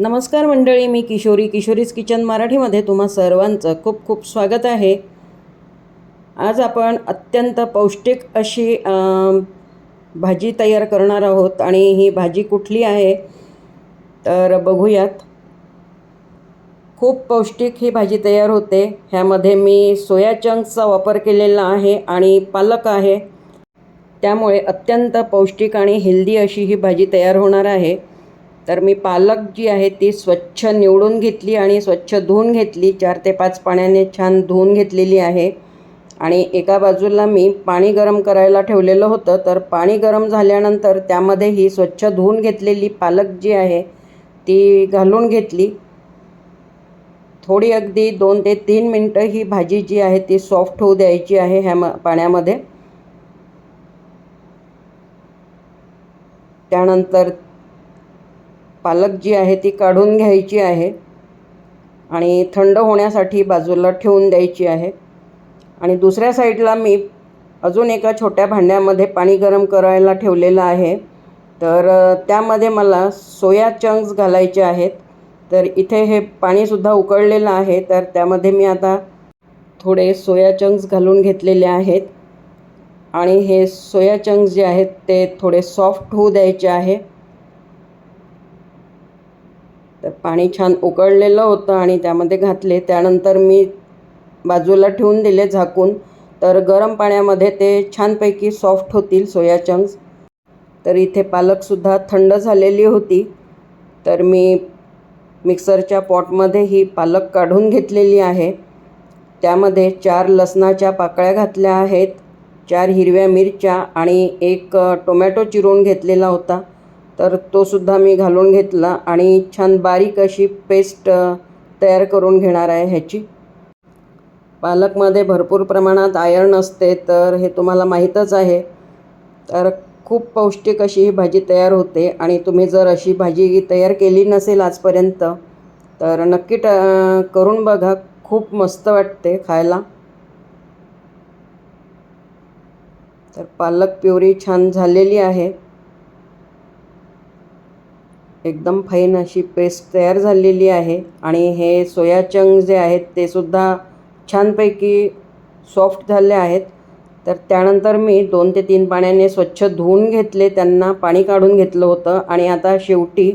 नमस्कार मंडळी मी किशोरी किशोरीज किचन मराठीमध्ये तुम्हा सर्वांचं खूप खूप स्वागत आहे. आज आपण अत्यंत पौष्टिक अशी भाजी तयार करणार आहोत आणि ही भाजी कुठली आहे तर बघूयात. खूप पौष्टिक ही भाजी तयार होते. ह्यामध्ये मी सोया चंक्सचा वापर केलेला आहे आणि पालक आहे. त्यामुळे अत्यंत पौष्टिक आणि हेल्दी अशी ही भाजी तयार होणार आहे. तर मी पालक जी आहे ती स्वच्छ निवडून घेतली आणि स्वच्छ धुवून घेतली. चार ते पाच पाण्याने छान धुवून घेतलेली आहे. आणि एका बाजूला मी पाणी गरम करायला ठेवलेलं होतं. तर पाणी गरम झाल्यानंतर त्यामध्ये ही स्वच्छ धुवून घेतलेली पालक जी आहे ती घालून घेतली. थोडी अगदी दोन ते तीन मिनटं ही भाजी जी आहे ती सॉफ्ट होऊ द्यायची आहे ह्या म पाण्यामध्ये. त्यानंतर पालक जी आहे ती काढून घ्यायची आहे आणि थंड होण्यासाठी बाजूला ठेवून द्यायची आहे. आणि दुसऱ्या साईडला मी अजून एका छोट्या भांड्यामध्ये पाणी गरम करायला ठेवलेलं आहे. तर त्यामध्ये मला सोया चंक्स घालायचे आहेत. तर इथे हे पाणीसुद्धा उकळलेलं आहे. तर त्यामध्ये मी आता थोडे सोया चंक्स घालून घेतलेले आहेत. आणि हे सोया चंक्स जे आहेत ते थोडे सॉफ्ट होऊ द्यायचे आहे. तर पाणी छान उकळलेलं होतं आणि त्यामध्ये घातले. त्यानंतर मी बाजूला ठेवून दिले झाकून. तर गरम पाण्यामध्ये ते छानपैकी सॉफ्ट होतील सोया चंक्स तर इथे पालकसुद्धा थंड झालेली होती. तर मी मिक्सरच्या पॉटमध्ये ही पालक काढून घेतलेली आहे. त्यामध्ये चार लसणाच्या पाकळ्या घातल्या आहेत चार हिरव्या मिरच्या आणि एक टोमॅटो चिरून घेतलेला होता. तर तोसुद्धा मी घालून घेतला आणि छान बारीक अशी पेस्ट तयार करून घेणार आहे ह्याची. पालकमध्ये भरपूर प्रमाणात आयर्न असते तर हे तुम्हाला माहीतच आहे. तर खूप पौष्टिक अशी ही भाजी तयार होते आणि तुम्ही जर अशी भाजी तयार केली नसेल आजपर्यंत तर नक्की ट करून बघा. खूप मस्त वाटते खायला. तर पालक प्युरी छान झालेली आहे. एकदम फाईन अशी पेस्ट तयार झालेली आहे. आणि हे सोया चंग जे आहेत ते सुद्धा छानपैकी सॉफ्ट झाले आहेत. तर त्यानंतर मी दोन ते तीन पाण्याने स्वच्छ धुवून घेतले. त्यांना पाणी काढून घेतलं होतं. आणि आता शेवटी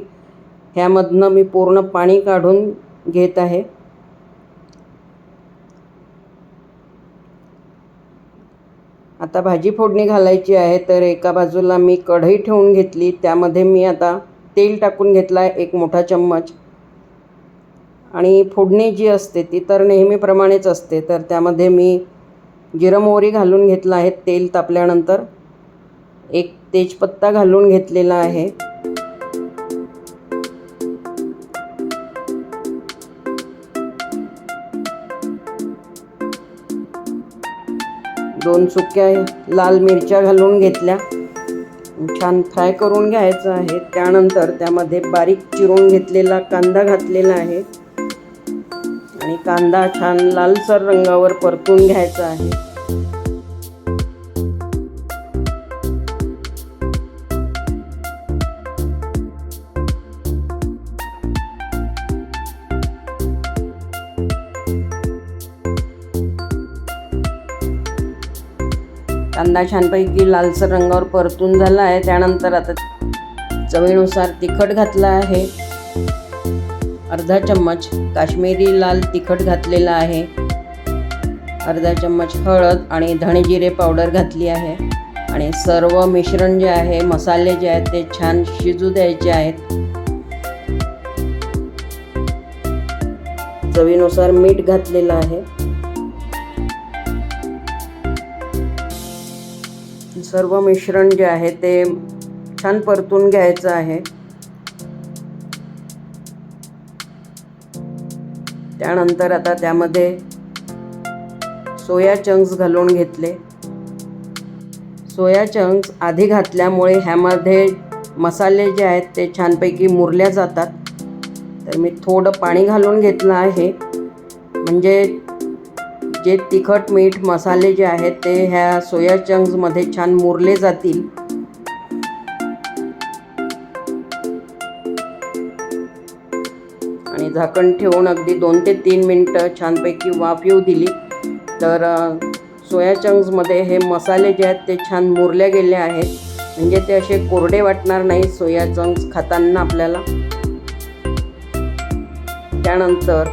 ह्यामधनं मी पूर्ण पाणी काढून घेत आहे. आता भाजी फोडणी घालायची आहे तर एका बाजूला मी कढई ठेवून घेतली. त्यामध्ये मी आता तेल टाकून घेतला आहे एक मोठा चम्मच. आणि फोडणी जी असते ती तर नेहमीप्रमाणेच असते. तर त्यामध्ये मी जिरं मोहरी घालून घेतलं आहे तेल तापल्यानंतर. एक तेजपत्ता घालून घेतलेला आहे. दोन सुक्या लाल मिरच्या घालून घेतल्या. छान फ्राय करून घ्यायचं आहे. त्यानंतर त्यामध्ये बारीक चिरून घेतलेला कांदा घातलेला आहे. आणि कांदा छान लालसर रंगावर परतून घ्यायचा आहे. कांदा छानपैकी लालसर रंगावर परतून झाला आहे. त्यानंतर आता चवीनुसार तिखट घातलं आहे. अर्धा चम्मच काश्मीरी लाल तिखट घातलेला आहे. अर्धा चम्मच हळद आणि धणेजिरे पावडर घातली आहे. आणि सर्व मिश्रण जे आहे मसाले जे आहेत ते छान शिजू द्यायचे आहेत. चवीनुसार मीठ घातलेलं आहे. सर्व मिश्रण जे आहे ते छान परतून घ्यायचं आहे. त्यानंतर आता त्यामध्ये सोया चंक्स घालून घेतले. सोया चंक्स आधी घातल्यामुळे ह्यामध्ये मसाले जे आहेत ते छानपैकी मुरल्या जातात. तर मी थोडं पाणी घालून घेतलं आहे. म्हणजे जे तिखट मीठ मसाले जे आहेत ते ह्या सोया चंक्समध्ये छान मुरले जातील. आणि झाकण ठेवून अगदी दोन ते तीन मिनटं छानपैकी वाफ येऊ दिली. तर सोया चंक्समध्ये हे मसाले जे आहेत ते छान मुरले गेले आहेत. म्हणजे ते असे कोरडे वाटणार नाही सोया चंक्स खाताना आपल्याला. त्यानंतर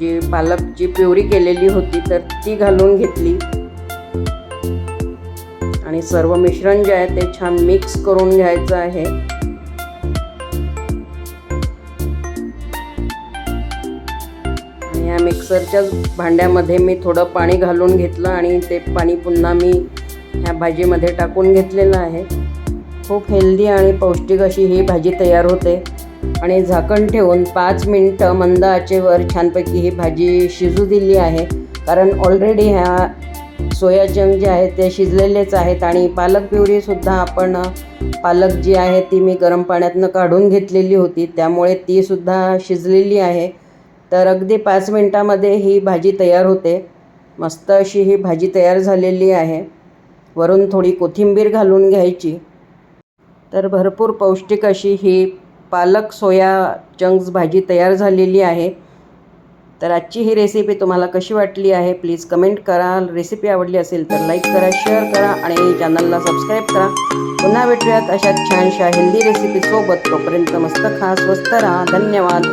जी पालकची प्युरी केलेली होती तर ती घालून घेतली. आणि सर्व मिश्रण जे आहे ते छान मिक्स करून घ्यायचं आहे. आणि या मिक्सरच्याच भांड्यामध्ये मी थोडं पाणी घालून घेतलं आणि ते पाणी पुन्हा मी ह्या भाजीमध्ये टाकून घेतलेलं आहे. खूप हेल्दी आणि पौष्टिक अशी ही भाजी तयार होते. आणि झाकण ठेवून पाच मिनटं मंद आचेवर छानपैकी ही भाजी शिजू दिली आहे. कारण ऑलरेडी ह्या सोया चंक जे आहेत ते शिजलेलेच आहेत आणि पालक प्युरीसुद्धा आपण पालक जी आहे ती मी गरम पाण्यातनं काढून घेतलेली होती. त्यामुळे तीसुद्धा शिजलेली आहे. तर अगदी पाच मिनटामध्ये ही भाजी तयार होते. मस्त अशी ही भाजी तयार झालेली आहे. वरून थोडी कोथिंबीर घालून घ्यायची. तर भरपूर पौष्टिक अशी ही पालक सोया चंक्स भाजी तयार झालेली आहे. तर आजची ही रेसिपी तुम्हाला कशी वाटली आहे? प्लीज कमेंट करा. रेसिपी आवडली असेल तर लाईक करा शेअर करा आणि चॅनलला सबस्क्राईब करा. पुन्हा भेटूयात अशा छानशा हेल्दी रेसिपीसोबत तोपर्यंत मस्त खा स्वस्त राहा. धन्यवाद.